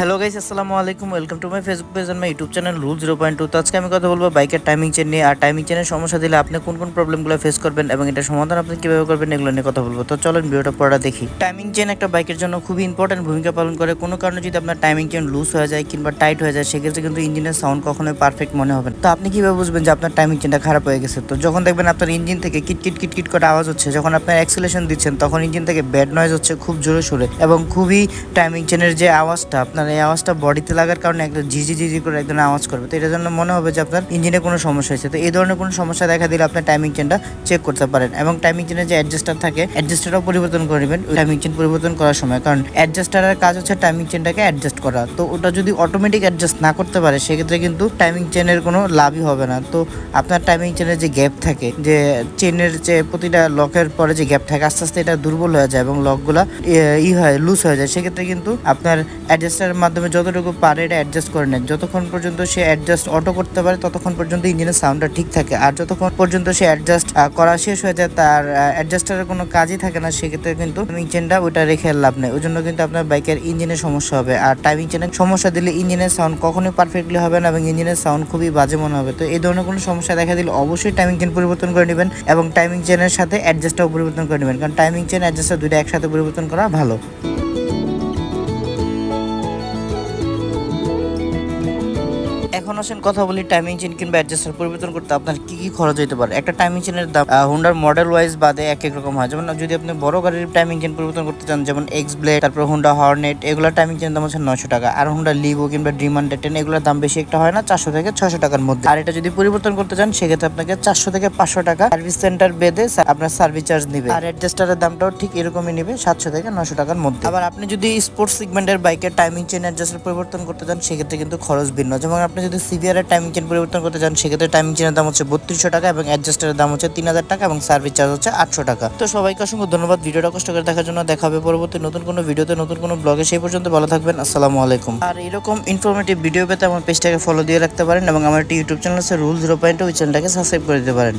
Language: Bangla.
হ্যালো গাইস আসসালামু আলাইকুম welcome to my Facebook page my YouTube channel rule zero point two তো আজকে আমি কথা বলব বাইকের টাইমিং চেন নিয়ে। আর টাইমিং চেনের সমস্যা দিলে আপনি কোন কোন প্রবলেমগুলো ফেস করবেন এবং এটা সমাধান আপনি কীভাবে করবেন এগুলো নিয়ে কথা বলব। তো চলেন ভিডিওটা পড়া দেখি। টাইমিং চেন একটা বাইকের জন্য খুবই ইম্পর্টেন্ট ভূমিকা পালন করে। কোনো কারণে যদি আপনার টাইমিং চেন লুজ হয়ে যায় কিংবা টাইট হয়ে যায়, সেক্ষেত্রে কিন্তু ইঞ্জিনের সাউন্ড কখনোই পারফেক্ট মনে হবে। তো আপনি কীভাবে বুঝবেন যে আপনার টাইমিং চেনটা খারাপ হয়ে গেছে? তো যখন দেখবেন আপনার ইঞ্জিন থেকে কিটকিট কিটকিট করে আওয়াজ হচ্ছে, যখন আপনার অ্যাক্সিলেশন দিচ্ছেন, তখন ইঞ্জিন থেকে ব্যাড নয়েজ হচ্ছে খুব জোরে সোরে এবং খুবই টাইমিং চেনের যে আওয়াজটা, আপনার এই আওয়াজটা বডিতে লাগার কারণে একদম ঝিঝি ঝিঝি করে একদম আওয়াজ করবে। তো এটার জন্য মনে হবে যে আপনার ইঞ্জিনে কোনো সমস্যা হয়েছে। তো এই ধরনের কোনো সমস্যা দেখা দিলে আপনার টাইমিং চেনটা চেক করতে পারেন এবং টাইমিং চেনের যে অ্যাডজাস্টার থাকে অ্যাডজাস্টারও পরিবর্তন করে নেবেন টাইমিং চেন পরিবর্তন করার সময়। কারণ অ্যাডজাস্টারের কাজ হচ্ছে টাইমিং চেনটাকে অ্যাডজাস্ট করা। তো ওটা যদি অটোমেটিক অ্যাডজাস্ট না করতে পারে, সেক্ষেত্রে কিন্তু টাইমিং চেনের কোনো লাভই হবে না। তো আপনার টাইমিং চেনের যে গ্যাপ থাকে, যে চেনের যে প্রতিটা লকের পরে যে গ্যাপ থাকে, আস্তে আস্তে এটা দুর্বল হয়ে যায় এবং লকগুলা ই হয় লুজ হয়ে যায়। সেক্ষেত্রে কিন্তু আপনার অ্যাডজাস্টারের মাধ্যমে যতটুকু পারে এটা অ্যাডজাস্ট করে নেন। যতক্ষণ পর্যন্ত সে অ্যাডজাস্ট অটো করতে পারে, ততক্ষণ পর্যন্ত ইঞ্জিনের সাউন্ডটা ঠিক থাকে। আর যতক্ষণ পর্যন্ত সে অ্যাডজাস্ট করা শেষ হয়ে যায়, তার অ্যাডজাস্টারের কোনো কাজই থাকে না, সেক্ষেত্রে কিন্তু টাইমিং চেনটা ওইটা রেখে লাভ নেই। ওই জন্য কিন্তু আপনার বাইকের ইঞ্জিনের সমস্যা হবে। আর টাইমিং চেনের সমস্যা দিলে ইঞ্জিনের সাউন্ড কখনোই পারফেক্টলি হবে না এবং ইঞ্জিনের সাউন্ড খুবই বাজে মনে হবে। তো এই ধরনের কোনো সমস্যা দেখা দিলে অবশ্যই টাইমিং চেন পরিবর্তন করে নেবেন এবং টাইমিং চেনের সাথে অ্যাডজাস্টটাও পরিবর্তন করে নেবেন। কারণ টাইমিং চেন অ্যাডজাস্টার দুইটা একসাথে পরিবর্তন করা ভালো। এখন আসেন, কথা বলি টাইমিং চেন কিংবা অ্যাডজাস্টার পরিবর্তন করতে, আপনার কি কি খরচ হতে পারে? একটা টাইমিং চেনের দাম হোন্ডার মডেল ওয়াইজ বাদে এক এক রকম হয়। যেমন যদি আপনি বড় গাড়ির টাইমিং চেন পরিবর্তন করতে চান, যেমন এক্স ব্লেড তারপর হোন্ডা হর্নেট এগুলোর টাইমিং চেন দাম হচ্ছে নশো টাকা। আর হোন্ডা লিভো কিংবা ড্রিমান্ডে টেন এগুলোর দাম বেশি একটা হয় না, চারশো থেকে ছশো টাকার মধ্যে। আর এটা যদি পরিবর্তন করতে চান, সেক্ষেত্রে আপনাকে চারশো থেকে পাঁচশো টাকা সার্ভিস সেন্টার বেঁধে আপনার সার্ভিস চার্জ নিবে। আর অ্যাডজাস্টারের দামটাও ঠিক এরকমই নিবে, সাতশো থেকে নশো টাকার মধ্যে। আবার আপনি যদি স্পোর্টস সেগমেন্টের বাইকের টাইমিং চেন অ্যাডজাস্টার পরিবর্তন করতে চান, সেক্ষেত্রে কিন্তু খরচ ভিন্ন। যেমন আপনি যদি সিভিয়ারের টাইমিং চেন পরিবর্তন করতে চান, সেক্ষেত্রে টাইমিং চেনের দাম হচ্ছে বত্রিশশো টাকা এবং অ্যাডজাস্টারের দাম হচ্ছে তিন হাজার টাকা এবং সার্ভিস চার্জ হচ্ছে আটশো টাকা। তো সবাইকে অসংখ্য ধন্যবাদ। ভিডিওটা কষ্ট করে দেখার জন্য দেখাবে পরবর্তী নতুন কোনো ভিডিওতে, নতুন কোনো ব্লগে সেই পর্যন্ত ভালো থাকবেন। আসসালামু আলাইকুম। আর এরকম ইনফরমেটিভ ভিডিও পেতে আমার পেজটাকে ফলো দিয়ে রাখতে পারেন এবং আমার একটি ইউটিউব চ্যানেল আছে রুল জিরো পয়েন্ট ওই চ্যানেলটাকে সাবস্ক্রাইব করে দিতে পারেন।